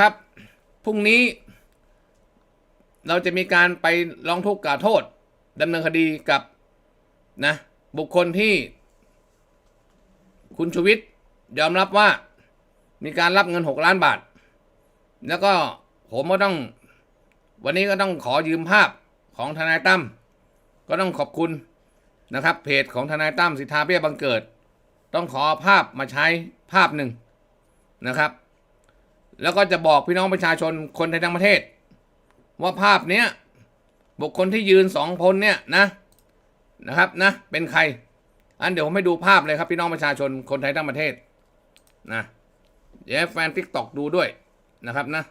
ครับ พรุ่งนี้ เราจะมีการไปร้องทุกข์กล่าวโทษดำเนินคดีกับนะ บุคคลที่ คุณชูวิทย์ยอมรับว่ามีการรับเงินหกล้านบาท แล้วก็ผมก็ต้อง วันนี้ก็ต้องขอยืมภาพของทนายตั้มก็ต้องขอบคุณนะครับ เพจของทนายตั้มสิทธาเบี้ยบังเกิด ต้องขอภาพมาใช้ภาพหนึ่งนะครับ แล้วก็จะบอกพี่น้องประชาชนคนไทยทั้งประเทศ ว่าภาพเนี้ยบุคคลที่ยืนสองคนเนี่ยนะนะครับนะ เป็นใคร อันเดี๋ยวผมให้ดูภาพเลยครับพี่น้องประชาชนคนไทยทั้งประเทศนะเดี๋ยวให้แฟนทิกตอกดูด้วยนะครับนะ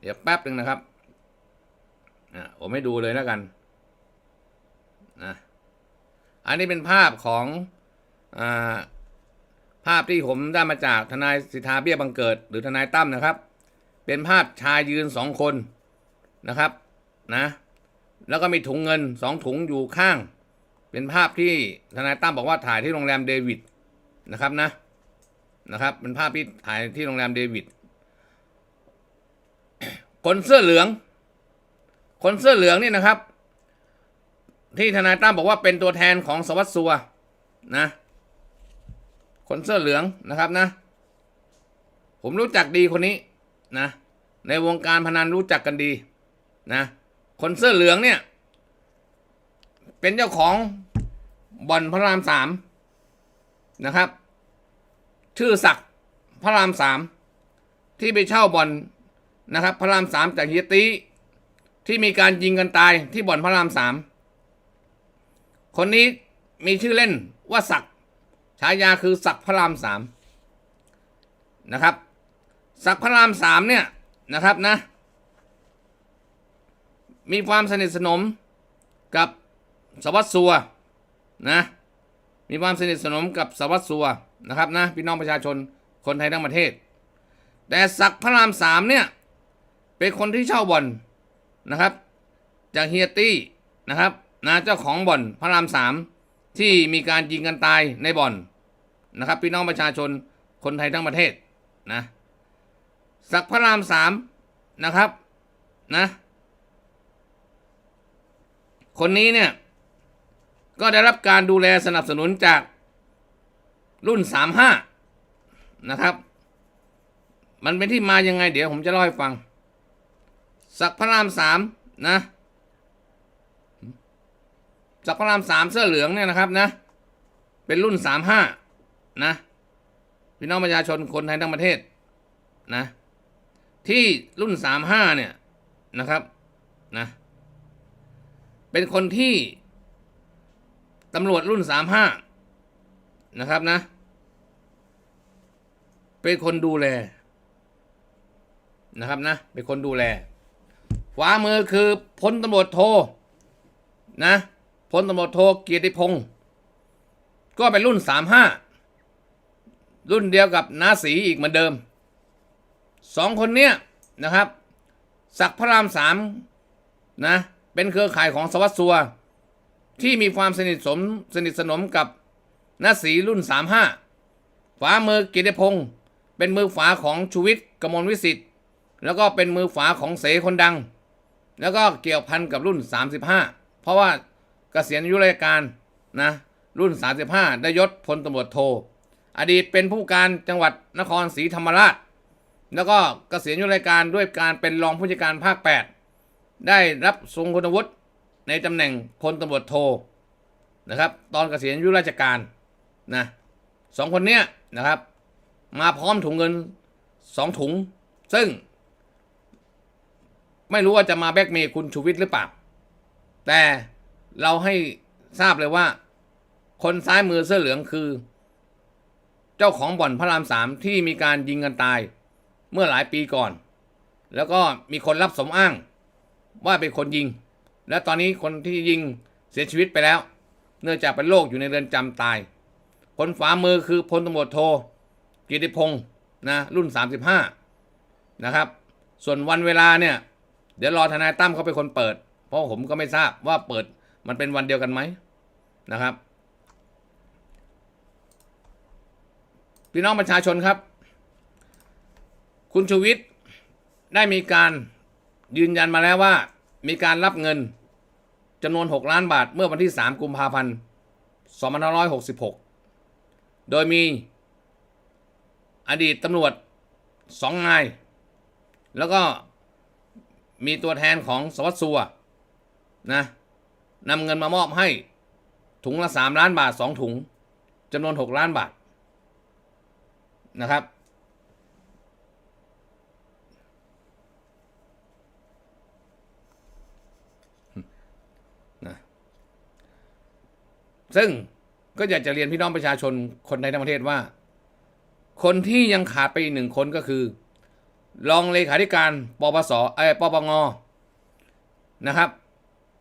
เดี๋ยวแป๊บหนึ่งนะครับอะผมให้ดูเลยแล้วกันนะอันนี้เป็นภาพของอ่าาพที่ผมได้มาจากทนายสิทธาเบี้ยบังเกิด หรือทนายตั้มนะครับ เป็นภาพชายยืนสองคนนะครับนะแล้วก็มีถุงเงินสองถุงอยู่ข้าง เป็นภาพที่ทนายตั้มบอกว่าถ่ายที่โรงแรมเดวิดนะครับนะนะครับ เป็นภาพที่ถ่ายที่โรงแรมเดวิดคนเสื้อเหลือง คนเสื้อเหลืองนี่นะครับ ที่ทนายตั้มบอกว่าเป็นตัวแทนของสวัสดิ์สัวนะ คนเสื้อเหลืองนะครับนะ ผมรู้จักดีคนนี้นะ ในวงการพนันรู้จักกันดีนะ คนเสื้อเหลืองเนี่ย เป็นเจ้าของบ่อนพระรามสามนะครับ ชื่อศักดิ์พระรามสามที่ไปเช่าบ่อนนะครับ พระรามสามจากเฮียตีที่มีการยิงกันตายที่บ่อนพระรามสามคนนี้มีชื่อเล่นว่าศักดิ์ ฉายาคือศักพระรามสามนะครับศักพระรามสามเนี่ยนะครับนะ มีความสนิทสนมกับสวัสดิ์สัวนะมีความสนิทสนมกับสวัสดิ์สัวนะครับนะพี่น้องประชาชนคนไทยทั้งประเทศ แต่ศักพระรามสามเนี่ยเป็นคนที่เช่าบ่อนนะครับ จากเฮียตี้นะครับนะเจ้าของบ่อนพระรามสามที่มีการยิงกันตายในบ่อน นะครับ พี่น้องประชาชนคนไทยทั้งประเทศนะศักดิ์พระรามสามนะครับนะคนนี้เนี่ย ก็ได้รับการดูแลสนับสนุนจากรุ่นสามห้านะครับ มันเป็นที่มายังไง เดี๋ยวผมจะเล่าให้ฟัง ศักดิ์พระรามสามนะจากพระรามสามเสื้อเหลืองเนี่ยนะครับนะ เป็นรุ่นสามห้า นะพี่น้องประชาชนคนไทยทั้งประเทศนะที่รุ่นสามห้าเนี่ยนะครับนะเป็นคนที่ตำรวจรุ่นสามห้านะครับนะ เป็นคนดูแลนะครับนะ เป็นคนดูแลขวามือคือพลตำรวจโทนะพลตำรวจโทเกียรติพงศ์ก็เป็นรุ่นสามห้า รุ่นเดียวกับนาสีอีกเหมือนเดิมสองคนเนี้ยนะครับ ศักพระรามสามนะเป็นเครือข่ายของสวัสดิ์สัว ที่มีความสนิทสมสนิทสนมกับนาสีรุ่นสามห้าฝามือกียรติพงศ์เป็นมือฝาของชูวิทย์กมลวิสิทธิ์แล้วก็เป็นมือฝาของเสคนดัง แล้วก็เกี่ยวพันกับรุ่น 35 เพราะว่าเกษียณอายุราชการนะรุ่น 35 ได้ยศพลตำรวจโท อดีตเป็นผู้การจังหวัดนครศรีธรรมราช แล้วก็เกษียณอายุราชการด้วยการเป็นรองผู้จัดการภาค 8 ได้รับทรงคุณวุฒิในตำแหน่งพลตำรวจโทนะครับตอนเกษียณอายุราชการนะสองคนเนี้ยนะครับ มาพร้อมถุงเงินสองถุง ซึ่ง ไม่รู้ว่าจะมาแบกเมย์คุณชูวิทย์หรือเปล่า แต่เราให้ทราบเลยว่า คนซ้ายมือเสื้อเหลืองคือ เจ้าของบ่อนพระรามสามที่มีการยิงกันตายเมื่อหลายปีก่อน แล้วก็มีคนรับสมอ้างว่าเป็นคนยิง และตอนนี้คนที่ยิงเสียชีวิตไปแล้ว เนื่องจากเป็นโรคอยู่ในเรือนจำตาย คนฝามือคือพลตำรวจโทกิติพงศ์นะรุ่น 35 นะครับ ส่วนวันเวลาเนี่ย เดี๋ยวรอทนายตั้มเขาเป็นคนเปิด เพราะผมก็ไม่ทราบว่าเปิดมันเป็นวันเดียวกันไหมนะครับ พี่น้องประชาชนครับ คุณชูวิทย์ได้มีการยืนยันมาแล้วว่า มีการรับเงินจำนวน 6 ล้านบาทเมื่อวันที่ 3 กุมภาพันธ์2566 โดยมีอดีตตำรวจสองนาย แล้วก็มีตัวแทนของสวัสดิ์สัวนะนำเงินมามอบให้ถุงละ 3 ล้านบาท 2 ถุงจำนวน 6 ล้านบาท นะครับ ซึ่งก็อยากจะเรียนพี่น้องประชาชนคนในทั้งประเทศว่า คนที่ยังขาดไปอีกหนึ่งคนก็คือ รองเลขาธิการปปสเออปปงนะครับ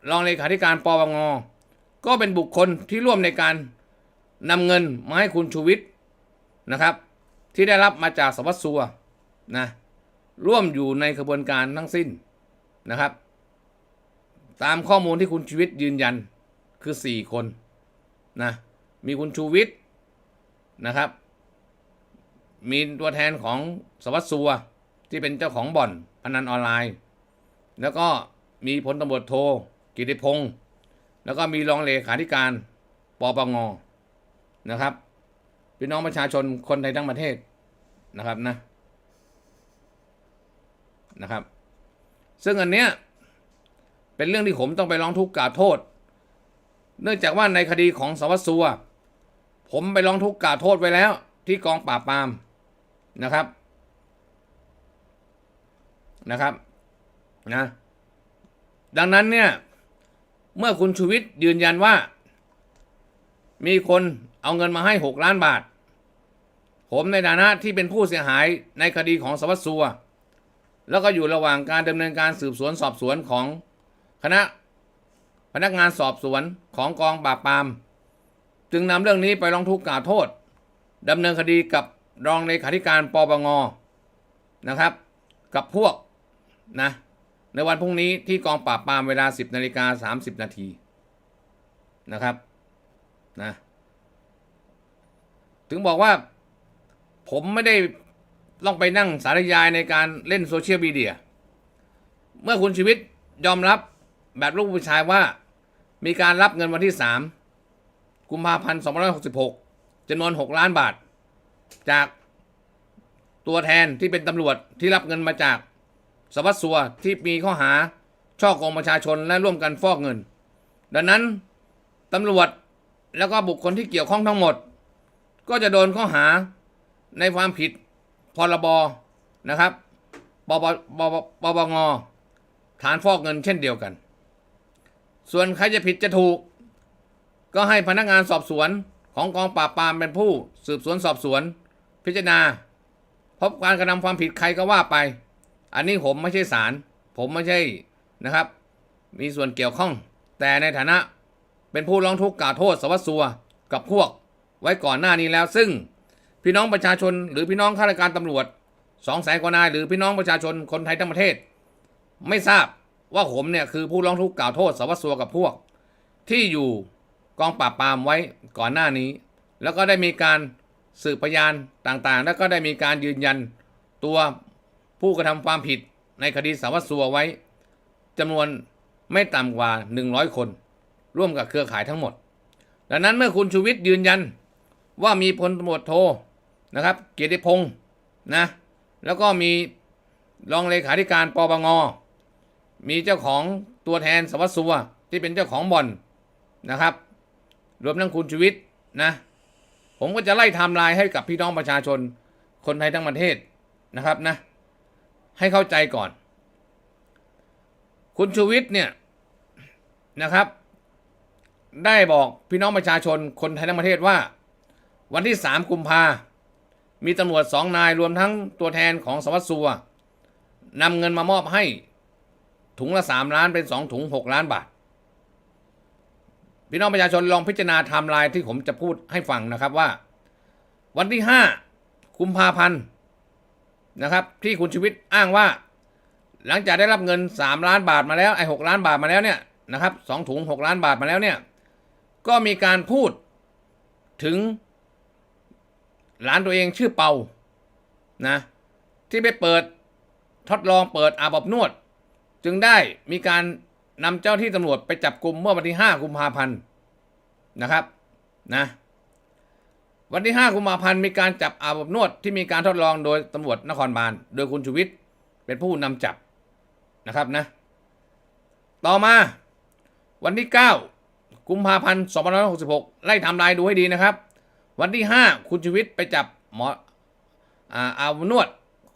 รองเลขาธิการปปงก็เป็นบุคคลที่ร่วมในการนำเงินมาให้คุณชูวิทย์นะครับ ที่ได้รับมาจากสวัสดิ์สัวนะร่วมอยู่ในกระบวนการทั้งสิ้นนะครับ ตามข้อมูลที่คุณชูวิทย์ยืนยันคือ 4 คนนะมีคุณชูวิทย์นะครับ มีตัวแทนของสวัสดิ์สัวที่เป็นเจ้าของบ่อนพนันออนไลน์ แล้วก็มีพลตำรวจโทกิติพงศ์แล้วก็มีรองเลขาธิการปปงนะครับ พี่น้องประชาชนคนไทยทั้งประเทศนะครับนะนะครับ ซึ่งอันเนี้ยเป็นเรื่องที่ผมต้องไปร้องทุกข์กล่าวโทษ เนื่องจากว่าในคดีของสวัสดิ์สัวผมไปร้องทุกข์กล่าวโทษไว้แล้ว ที่กองปราบปรามนะครับนะครับนะดังนั้นเนี่ยเมื่อคุณชูวิทย์ยืนยันว่า มีคนเอาเงินมาให้ 6 ล้านบาท ผมในฐานะที่เป็นผู้เสียหายในคดีของสวัสดิ์สัว แล้วก็อยู่ระหว่างการดำเนินการสืบสวนสอบสวนของคณะพนักงานสอบสวนของกองปราบปราม จึงนำเรื่องนี้ไปร้องทุกข์กล่าวโทษดำเนินคดีกับรองเลขาธิการปปงนะครับ กับพวกนะในวันพรุ่งนี้ที่กองปราบปรามเวลา 10นาฬิกา30 นาทีนะครับนะถึงบอกว่า ผมไม่ได้ต้องไปนั่งสารยายในการเล่นโซเชียลมีเดีย เมื่อคุณชีวิตยอมรับแบบลูกผู้ชายว่า มีการรับเงินวันที่ 3 กุมภาพันธ์2566จำนวน 6 ล้านบาท จากตัวแทนที่เป็นตำรวจที่รับเงินมาจากสวัสดิ์สัวที่มีข้อหาช่อกงประชาชนและร่วมกันฟอกเงิน ดังนั้นตำรวจแล้วก็บุคคลที่เกี่ยวข้องทั้งหมด ก็จะโดนข้อหา ในความผิดพรบนะครับปปปปปปงฐานฟอกเงินเช่นเดียวกัน ส่วนใครจะผิดจะถูก ก็ให้พนักงานสอบสวนของกองปราบปรามเป็นผู้สืบสวนสอบสวน พิจารณา พบการกระทำความผิดใครก็ว่าไป อันนี้ผมไม่ใช่ศาลผมไม่ใช่นะครับ มีส่วนเกี่ยวข้อง แต่ในฐานะเป็นผู้ร้องทุกข์กล่าวโทษสวัสดิ์สัวกับพวกไว้ก่อนหน้านี้แล้วซึ่ง พี่น้องประชาชน หรือพี่น้องข้าราชการตำรวจสองแสนกว่านายหรือพี่น้องประชาชนคนไทยทั้งประเทศ ไม่ทราบว่าผมเนี่ยคือผู้ร้องทุกข์กล่าวโทษสวัสดิ์สัวกับพวก ที่อยู่กองปราบปรามไว้ก่อนหน้านี้ แล้วก็ได้มีการสืบพยานต่างๆ แล้วก็ได้มีการยืนยันตัวผู้กระทำความผิดในคดีสวัสดิ์สัวไว้จำนวนไม่ต่ำกว่า 100 คน ร่วมกับเครือข่ายทั้งหมด ดังนั้นเมื่อคุณชูวิทย์ยืนยันว่ามีพลตำรวจโท นะครับ เกียรติพงศ์นะ แล้วก็มีรองเลขาธิการปปงมีเจ้าของตัวแทนสวัสดิ์สัวที่เป็นเจ้าของบ่อนนะครับ รวมทั้งคุณชูวิทย์นะ ผมก็จะไล่ไทม์ไลน์ให้กับพี่น้องประชาชนคนไทยทั้งประเทศนะครับนะ ให้เข้าใจก่อน คุณชูวิทย์เนี่ยนะครับ ได้บอกพี่น้องประชาชนคนไทยทั้งประเทศว่า วันที่ 3 กุมภา มีตำรวจสองนายรวมทั้งตัวแทนของสวัสดิ์สัวนำเงินมามอบให้ถุงละ3ล้านเป็น2ถุง6ล้านบาท พี่น้องประชาชนลองพิจารณาไทม์ไลน์ที่ผมจะพูดให้ฟังนะครับว่า วันที่5กุมภาพันธ์นะครับ ที่คุณชีวิตอ้างว่า หลังจากได้รับเงิน3ล้านบาทมาแล้วไอ้หล้านบาทมาแล้วเนี่ยนะครับสองถุง6ล้านบาทมาแล้วเนี่ยก็มีการพูดถึง หลานตัวเองชื่อเปานะ ที่ไปเปิดทดลองเปิดอาบอบนวด จึงได้มีการนำเจ้าที่ตำรวจไปจับกลุ่มเมื่อวันที่ 5 กุมภาพันธ์นะครับนะวันที่ 5 กุมภาพันธ์มีการจับอาบอบนวดที่มีการทดลองโดยตำรวจนครบาลโดยคุณชูวิทย์เป็นผู้นำจับนะครับนะ ต่อมาวันที่ 9 กุมภาพันธ์2566 ไล่ทำลายดูให้ดีนะครับ วันที่ 5 คุณชูวิทย์ไปจับหมออาอาบนวด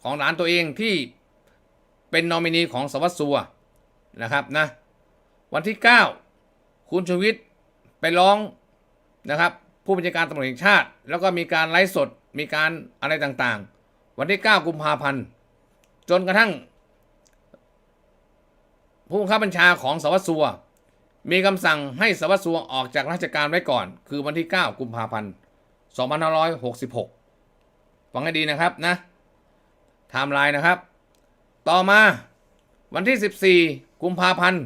ของหลานตัวเองที่เป็นนอมินีของสวัสดิ์สัวนะครับนะวันที่ 9 คุณชูวิทย์ไปร้องนะครับผู้บัญชาการตำรวจแห่งชาติ แล้วก็มีการไลฟ์สดมีการอะไรต่างๆ วันที่ 9 กุมภาพันธ์จนกระทั่ง ผู้บังคับบัญชาของสวัสดิ์สัวมีคำสั่งให้สวัสดิ์สัวออกจากราชการไว้ก่อน คือวันที่ 9 กุมภาพันธ์ 2566 ฟังให้ดีนะครับนะไทม์ไลน์นะครับ ต่อมาวันที่ 14 กุมภาพันธ์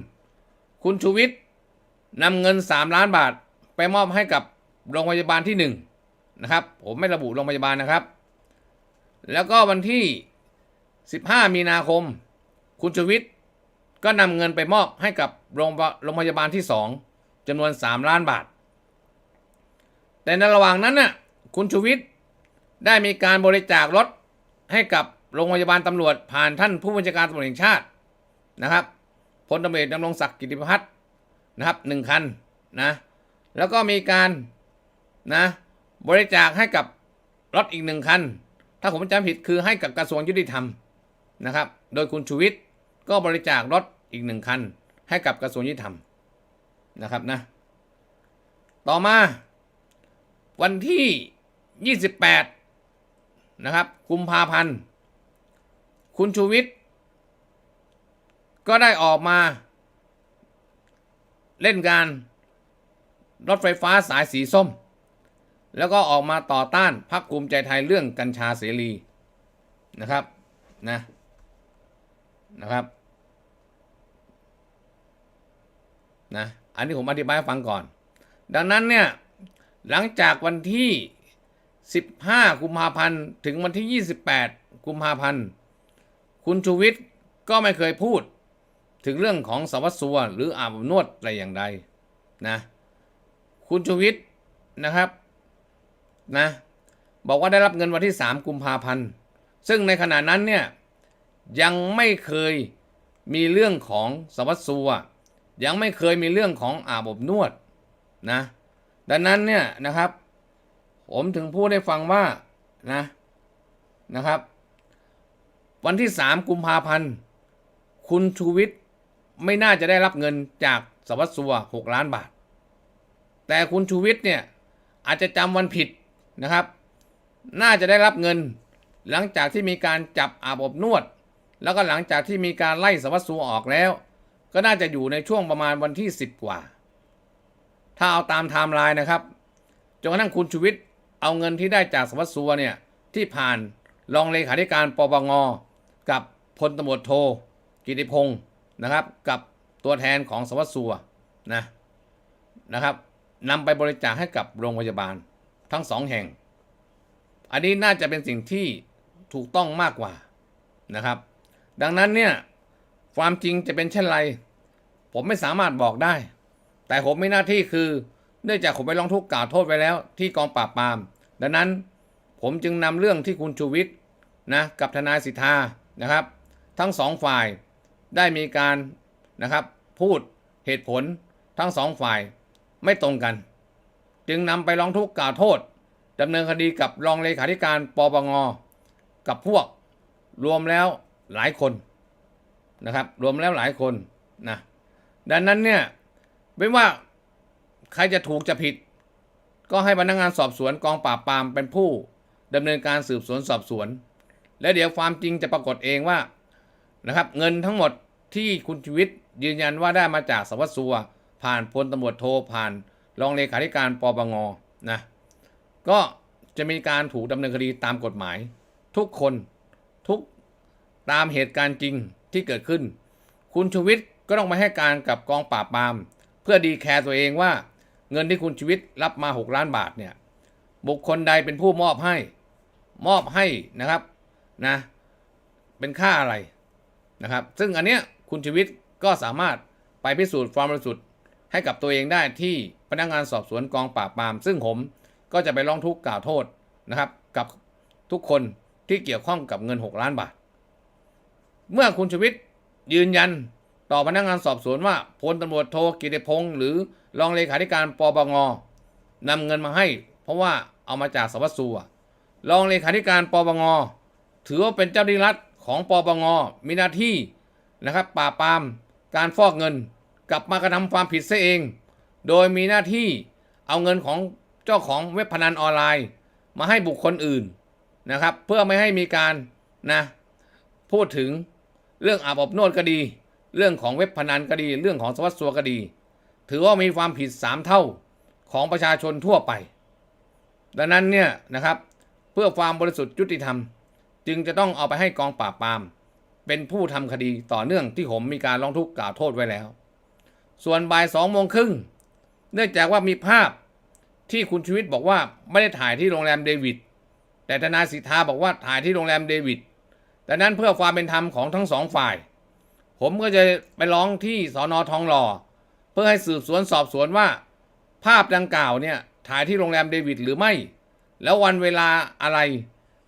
คุณชูวิทย์นำเงิน 3 ล้านบาทไปมอบให้กับโรงพยาบาลที่ 1 นะครับ ผมไม่ระบุโรงพยาบาลนะครับ แล้วก็วันที่ 15 มีนาคม คุณชูวิทย์ก็นำเงินไปมอบให้กับโรงโรงพยาบาลที่ 2จำนวน 3 ล้านบาท แต่ในระหว่างนั้นน่ะคุณชูวิทย์ได้มีการบริจาครถให้กับโรงพยาบาลตำรวจผ่านท่านผู้บัญชาการตำรวจแห่งชาตินะครับพลตำรวจดำรงศักดิ์กิติพัฒน์นะครับหนึ่งคันนะแล้วก็มีการนะบริจาคให้กับรถอีกหนึ่งคัน ถ้าผมจำผิดคือให้กับกระทรวงยุติธรรมนะครับ โดยคุณชูวิทย์ก็บริจาครถอีกหนึ่งคัน ให้กับกระทรวงยุติธรรมนะครับนะ ต่อมา วันที่ 28 นะครับกุมภาพันธ์ คุณชูวิทย์ก็ได้ออกมา เล่นการรถไฟฟ้าสายสีส้ม แล้วก็ออกมาต่อต้านพรรคภูมิใจไทยเรื่องกัญชาเสรีนะครับนะนะครับนะอันนี้ผมอธิบายให้ฟังก่อน ดังนั้นเนี่ย หลังจากวันที่ 15 กุมภาพันธ์ ถึงวันที่ 28 กุมภาพันธ์ คุณชูวิทย์ก็ไม่เคยพูดถึงเรื่องของสวัสดิ์สัวหรืออาบนวดอะไรอย่างใดนะ คุณชูวิทย์นะครับนะบอกว่าได้รับเงินวันที่ 3 กุมภาพันธ์ ซึ่งในขณะนั้นเนี่ยยังไม่เคยมีเรื่องของสวัสดิ์สัวยังไม่เคยมีเรื่องของอาบอบนวดนะ ดังนั้นเนี่ยนะครับ ผมถึงพูดให้ฟังว่านะนะครับ วันที่ 3 กุมภาพันธ์ คุณชูวิทย์ไม่น่าจะได้รับเงินจากสวัสดิ์สัว6ล้านบาท แต่คุณชูวิทย์เนี่ยอาจจะจำวันผิดนะครับ น่าจะได้รับเงิน หลังจากที่มีการจับอาบอบนวด แล้วก็หลังจากที่มีการไล่สวัสดิ์สัวออกแล้ว ก็น่าจะอยู่ในช่วงประมาณวันที่ 10 กว่า ถ้าเอาตามไทม์ไลน์นะครับจนกระทั่งคุณชูวิทย์เอาเงินที่ได้จากสวัสดิ์สัวเนี่ยที่ผ่านรองเลขาธิการปปงกับพลตำรวจโทกิติพงศ์นะครับ กับตัวแทนของสวัสดิ์สัวนะนะครับนำไปบริจาคให้กับโรงพยาบาลทั้งสองแห่ง อันนี้น่าจะเป็นสิ่งที่ถูกต้องมากกว่านะครับ ดังนั้นเนี่ยความจริงจะเป็นเช่นไร ผมไม่สามารถบอกได้ แต่ผมมีหน้าที่คือ เนื่องจากผมไปร้องทุกข์กล่าวโทษไปแล้ว ที่กองปราบปราม ดังนั้นผมจึงนำเรื่องที่คุณชูวิทย์นะกับทนายสิทธานะครับ ทั้งสองฝ่ายได้มีการนะครับ พูดเหตุผลทั้งสองฝ่ายไม่ตรงกัน จึงนำไปร้องทุกข์กล่าวโทษดำเนินคดีกับรองเลขาธิการปปงกับพวกรวมแล้วหลายคนนะครับ รวมแล้วหลายคนนะดังนั้นเนี่ย ไม่ว่าใครจะถูกจะผิด ก็ให้พนักงานสอบสวนกองปราบปรามเป็นผู้ดำเนินการสืบสวนสอบสวน และเดี๋ยวความจริงจะปรากฏเองว่านะครับ เงินทั้งหมดที่คุณชีวิตยืนยันว่าได้มาจากสวัสดิ์สัวผ่านพลตำรวจโทผ่านรองเลขาธิการปปงนะก็จะมีการถูกดำเนินคดีตามกฎหมาย ทุกคนทุกตามเหตุการณ์จริงที่เกิดขึ้น คุณชูวิทย์ก็ต้องมาให้การกับกองปราบปราม พื่อดีแคร์ตัวเองว่า เงินที่คุณชีวิตรับมา 6 ล้านบาทเนี่ยบุคคลใดเป็นผู้มอบให้ มอบให้นะครับนะเป็นค่าอะไรนะครับ ซึ่งอันเนี้ยคุณชีวิตก็สามารถไปพิสูจน์ความบริสุทธิ์ให้กับตัวเองได้ที่พนักงานสอบสวนกองปราบปราม ซึ่งผมก็จะไปร้องทุกข์กล่าวโทษนะครับ กับทุกคนที่เกี่ยวข้องกับเงิน 6 ล้านบาท เมื่อคุณชีวิตยืนยัน ต่อพนักงานสอบสวนว่าพลตำรวจโทกิติพงศ์หรือรองเลขาธิการปปงนำเงินมาให้ เพราะว่าเอามาจากสวัสดิ์สัวรองเลขาธิการปปงถือว่าเป็นเจ้าหน้าที่รัฐของปปงมีหน้าที่นะครับปราบปรามการฟอกเงินกลับมากระทำความผิดซะเอง โดยมีหน้าที่เอาเงินของเจ้าของเว็บพนันออนไลน์ มาให้บุคคลอื่นนะครับ เพื่อไม่ให้มีการนะพูดถึงเรื่องอาบอบนวดก็ดี เรื่องของเว็บพนันก็ดี เรื่องของสวัสดิ์สัวก็ดี ถือว่ามีความผิด 3 เท่าของประชาชนทั่วไป ดังนั้นเนี่ยนะครับ เพื่อความบริสุทธิ์ยุติธรรม จึงจะต้องเอาไปให้กองปราบปราม เป็นผู้ทำคดีต่อเนื่องที่ผมมีการร้องทุกข์กล่าวโทษไว้แล้ว ส่วนบ่ายสองโมงครึ่งเนื่องจากว่ามีภาพที่คุณชีวิตบอกว่าไม่ได้ถ่ายที่โรงแรมเดวิดแต่ทนายสิทธาบอกว่าถ่ายที่โรงแรมเดวิดดังนั้นเพื่อความเป็นธรรมของทั้งสองฝ่าย ผมก็จะไปร้องที่สอนอทองหล่อ เพื่อให้สืบสวนสอบสวนว่า ภาพดังกล่าวเนี่ยถ่ายที่โรงแรมเดวิดหรือไม่ แล้ววันเวลาอะไร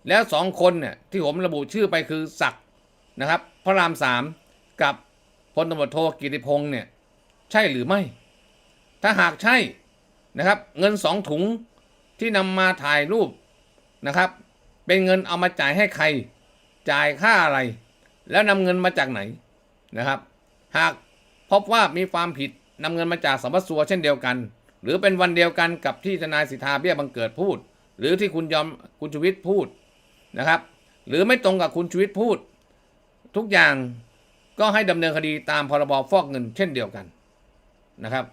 แล้วสองคนเนี่ยที่ผมระบุชื่อไปคือศักด์นะครับ พระรามสามกับพลตำรวจโทกิติพงศ์เนี่ย ใช่หรือไม่ ถ้าหากใช่นะครับ เงินสองถุงที่นำมาถ่ายรูปนะครับ เป็นเงินเอามาจ่ายให้ใคร จ่ายค่าอะไร แล้วนำเงินมาจากไหน นะครับ หากพบว่ามีความผิดนำเงินมาจากสมบัติสัวเช่นเดียวกัน หรือเป็นวันเดียวกันกับที่ทนายสิทธาเบี้ยบังเกิดพูด หรือที่คุณยอมคุณชูวิทย์พูดนะครับ หรือไม่ตรงกับคุณชูวิทย์พูด ทุกอย่างก็ให้ดำเนินคดีตามพรบฟอกเงินเช่นเดียวกันนะครับ